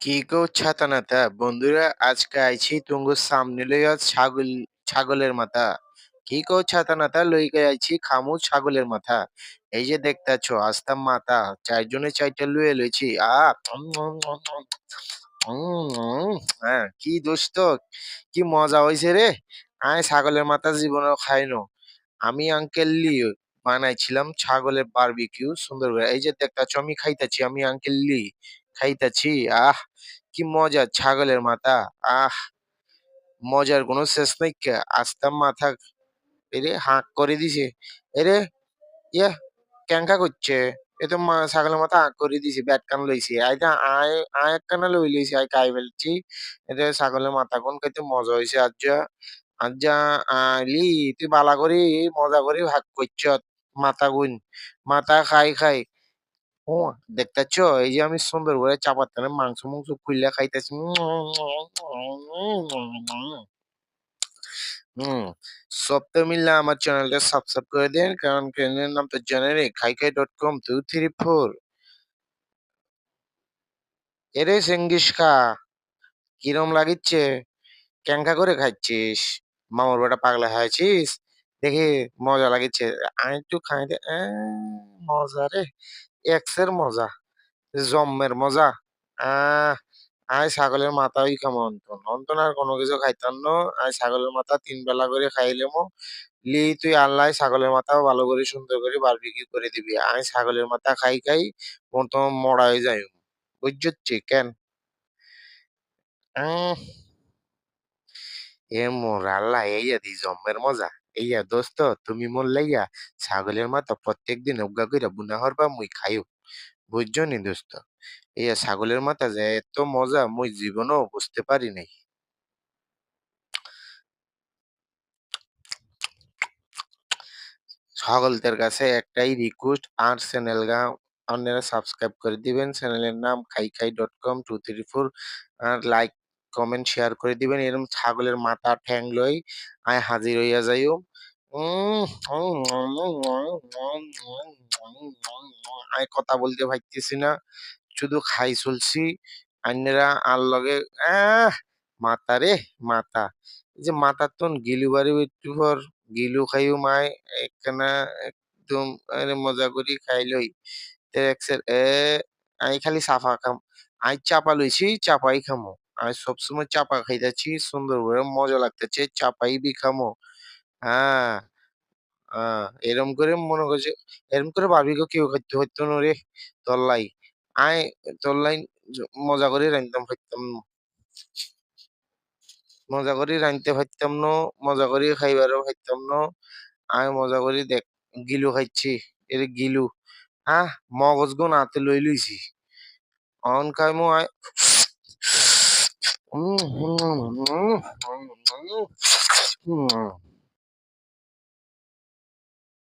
কি গো ছাতানাতা বন্ধুরা আজকে আইছি তুঙ্গ সামনে লইয়া ছাগল ছাগলের মাথা। কি কো ছাতানাতা লইকে আইছি খামু ছাগলের মাথা। এই যে দেখতাছো আস্তা মাথা চারজনে চারটা লুয়ে লইছি। আ উম, হ্যাঁ কি দোস্ত কি মজা হইছে রে? আয় ছাগলের মাথা জীবনেও খাইনো। আমি আঙ্কেল লি বানাইছিলাম ছাগলের বারবিকিউ সুন্দর করে। এই যে দেখতাছো আমি খাইতাছি আমি আঙ্কেল লি খাইতাছি, আহ, কি মজা, ছাগলের মাথা, আহ, মজার কোনো শেষ নাই কে আস্তা মাথা এরে হাঁক করে দিছে, এরে, ইয়া ক্যাঙ্কা করছে? এ তো ছাগলের মাথা হাঁক করে দিছে, ব্যাট কান লইছে আইটা আয় আয় এক কানা লই লইছে, আই খাই ফেলছি, এতে ছাগলের মাথা কোন খাইতে মজা হইছে আজ যা আজ যা আইলি তুই বালা করি, মজা করি, ভাগ করছ, মাথা গুন মাথা খাই খাই ও, দেখতেছো? এই যে আমি সুন্দর করে চাপাতানে মাংস মাংস খুইলা খাইতেছি। হুম সপ্তাহ মিললে আমার চ্যানেলটা সাবস্ক্রাইব করে দেন, কারণ চ্যানেলের নাম তো জানেনই Khai Khai dot com two three four এরে সেঙ্গিস খা কিরম লাগিচ্ছে? ক্যাঙ্কা করে খাচ্ছিস মামার বেটা পাগলা হয়েছিস দেখি মজা লাগিচ্ছে। আমি একটু খাইতে মজা রে। এক্সের মজা, জম্মের মজা। আয় ছাগলের মাথা ওই খামো অন্তন। অন্তন আর কোনো কিছু খাইতাম না। আয় ছাগলের মাথা তিন বেলা করে খাইলেমো। লি, তুই আল্লাহ ছাগলের মাথাও ভালো করে সুন্দর করে বারবিকিউ করে দিবি। আয় ছাগলের মাথা খাই খাই মতো মরা হয়ে যাই বুঝছি কেন এ মোর আল্লাহ এই জম্মের মজা। এইয়া দোস্ত, তুমি মোর লাইয়া ছাগলের মাথা প্রত্যেকদিন অজ্ঞা কইরা বুনা হরবা মুই খাইও বুঝছ নি দোস্ত? এই ছাগলের মাথা যে এত মজা মুই জীবনেও বুঝতে পারি নাই। সকলদের কাছে একটাই রিকোয়েস্ট আর চ্যানেল গা আপনারা সাবস্ক্রাইব করে দিবেন। চ্যানেলের নাম Khai Khai dot com two three four আর লাইক কমেন্ট শেয়ার করে দিবেন। এরকম ছাগলের মাথা ঠ্যাং লই আয় হাজির হইয়া যাইও। আয় কথা বলতে পারতেছি না, শুধু খাই চলছি। আন্যরা আর লগে মাতা রে, মাতা। যে মাতার তো গিলু বাড়ি একটু পর গিলু খাইও মায়, একখানা একদম মজা করি খাইলই এ, আই খালি সাফা খাম। আই চাপা লইছি, চাপাই খামো। আমি সবসময় চাপা খাইতেছি সুন্দর করে মজা লাগতেছে, চাপাই বি খামো। হ্যাঁ এরম করে মনে করছে, এরম করে বারবিকিউ কেউ করতে হইতো না রে, তল্লাই। আয়, তল্লাই মজা করে রান্ধতাম পারতাম মজা করে রাঁধতে পারতাম না, মজা করে খাইবারও পারতাম না। আমি মজা করে দেখ, গিলু খাইছি, এর গিলু। হ্যাঁ মগজ গুণ হাতে লই লইছি। অন খাইমু, আয়। 음, 음, 음, 음, 음, 음. 음.